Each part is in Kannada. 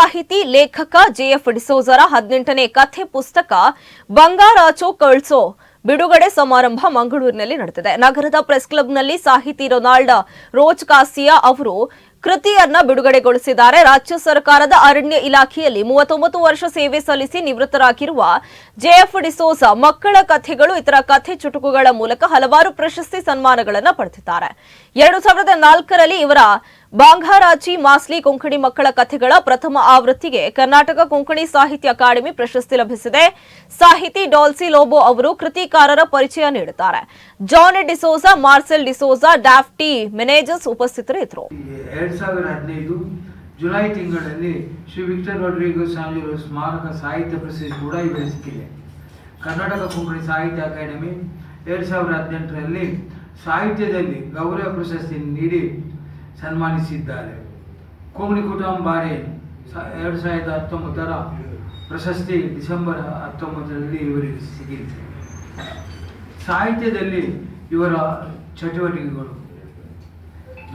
ಸಾಹಿತಿ, ಲೇಖಕ ಜೆಎಫ್ ಡಿಸೋಜರ ಹದಿನೆಂಟನೇ ಕಥೆ ಪುಸ್ತಕ ಬಂಗಾರಾಚೋ ಕಳ್ಸೋ ಬಿಡುಗಡೆ ಸಮಾರಂಭ ಮಂಗಳೂರಿನಲ್ಲಿ ನಡೆದಿದೆ. ನಗರದ ಪ್ರೆಸ್ ಕ್ಲಬ್ನಲ್ಲಿ ಸಾಹಿತಿ ರೊನಾಲ್ಡ್ ರೋಜ್ ಕಾಸಿಯಾ ಅವರು ಕೃತಿಯನ್ನ ಬಿಡುಗಡೆಗೊಳಿಸಿದ್ದಾರೆ. ರಾಜ್ಯ ಸರ್ಕಾರದ ಅರಣ್ಯ ಇಲಾಖೆಯಲ್ಲಿ ಮೂವತ್ತೊಂಬತ್ತು ವರ್ಷ ಸೇವೆ ಸಲ್ಲಿಸಿ ನಿವೃತ್ತರಾಗಿರುವ ಜೆಎಫ್ ಡಿಸೋಸ ಮಕ್ಕಳ ಕಥೆಗಳು ಇತರ ಕಥೆ ಚುಟುಕುಗಳ ಮೂಲಕ ಹಲವಾರು ಪ್ರಶಸ್ತಿ ಸನ್ಮಾನಗಳನ್ನು ಪಡೆದಿದ್ದಾರೆ. ಎರಡು ಸಾವಿರದ ನಾಲ್ಕರಲ್ಲಿ ಇವರ ಬಾಂಘಾರಾಚಿ ಮಾಸ್ಲಿ ಕೊಂಕಣಿ ಮಕ್ಕಳ ಕಥೆಗಳ ಪ್ರಥಮ ಆವೃತ್ತಿಗೆ ಕರ್ನಾಟಕ ಕೊಂಕಣಿ ಸಾಹಿತ್ಯ ಅಕಾಡೆಮಿ ಪ್ರಶಸ್ತಿ ಲಭಿಸಿದೆ. ಸಾಹಿತಿ ಡಾಲ್ಸಿ ಲೋಬೋ ಅವರು ಕೃತಿಕಾರರ ಪರಿಚಯ ನೀಡುತ್ತಾರೆ. ಜಾನ್ ಡಿಸೋಜಾ ಮಾರ್ಸೆಲ್ ಡಿಸೋಜಾ ಡಾಫ್ಟಿ ಮೆನೇಜರ್ಸ್ ಉಪಸ್ಥಿತರಿದ್ದರು. ಎರಡು ಸಾವಿರ ಹದಿನೈದು ಜುಲೈ ತಿಂಗಳಲ್ಲಿ ಶ್ರೀ ವಿಕ್ಟರ್ ರೊಡ್ರಿಗೋ ಸಾಂಜೂರು ಸ್ಮಾರಕ ಸಾಹಿತ್ಯ ಪ್ರಶಸ್ತಿ ಕೂಡ ಇವರಿಗೆ ಸಿಕ್ಕಿದೆ ಕರ್ನಾಟಕ ಕೊಂಕಣಿ ಸಾಹಿತ್ಯ ಅಕಾಡೆಮಿ ಎರಡು ಸಾವಿರದ ಹದಿನೆಂಟರಲ್ಲಿ ಸಾಹಿತ್ಯದಲ್ಲಿ ಗೌರವ ಪ್ರಶಸ್ತಿ ನೀಡಿ ಸನ್ಮಾನಿಸಿದ್ದಾರೆ. ಕೋಮಲಿ ಕುಟುಂಬಾರೆ ಎರಡು ಸಾವಿರದ ಹತ್ತೊಂಬತ್ತರ ಪ್ರಶಸ್ತಿ ಡಿಸೆಂಬರ್ ಹತ್ತೊಂಬತ್ತರಲ್ಲಿ ಇವರಿಗೆ ಸಿಗಿದೆ ಸಾಹಿತ್ಯದಲ್ಲಿ ಇವರ ಚಟುವಟಿಕೆಗಳು.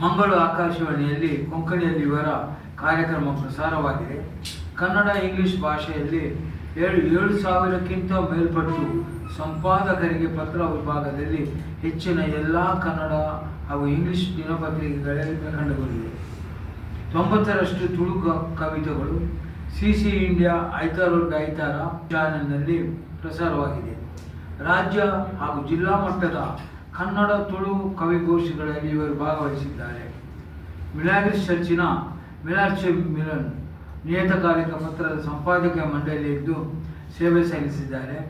ಮಂಗಳೂರು ಆಕಾಶವಾಣಿಯಲ್ಲಿ, ಕೊಂಕಣಿಯಲ್ಲಿ ಇವರ ಕಾರ್ಯಕ್ರಮ ಪ್ರಸಾರವಾಗಿದೆ. ಕನ್ನಡ, ಇಂಗ್ಲಿಷ್ ಭಾಷೆಯಲ್ಲಿ ಏಳು ಏಳು ಸಾವಿರಕ್ಕಿಂತ ಮೇಲ್ಪಟ್ಟು ಸಂಪಾದಕರಿಗೆ ಪತ್ರ ವಿಭಾಗದಲ್ಲಿ ಹೆಚ್ಚಿನ ಎಲ್ಲ ಕನ್ನಡ ಹಾಗೂ ಇಂಗ್ಲಿಷ್ ದಿನಪತ್ರಿಕೆಗಳಲ್ಲಿ ಕಂಡುಬಂದಿದೆ ತೊಂಬತ್ತರಷ್ಟು ತುಳು ಕವಿತೆಗಳು ಸಿ ಸಿ ಇಂಡಿಯಾ ಐತಾರೊಡ್ಡ ಐತಾರ ಚಾನೆಲ್ನಲ್ಲಿ ಪ್ರಸಾರವಾಗಿದೆ. ರಾಜ್ಯ ಹಾಗೂ ಜಿಲ್ಲಾ ಮಟ್ಟದ ಕನ್ನಡ ತುಳು ಕವಿಗೋಷ್ಠಿಗಳಲ್ಲಿ ಇವರು ಭಾಗವಹಿಸಿದ್ದಾರೆ. ಮಿಲಾಗ್ರಿಸ್ ಚರ್ಚಿನ ಮಿಲಾರ್ಚೆ ಮಿಲನ್ ನಿಯತಕಾಲಿಕ ಪತ್ರದ ಸಂಪಾದಕ ಮಂಡಳಿಯಲ್ಲಿದ್ದು ಸೇವೆ ಸಲ್ಲಿಸಿದ್ದಾರೆ.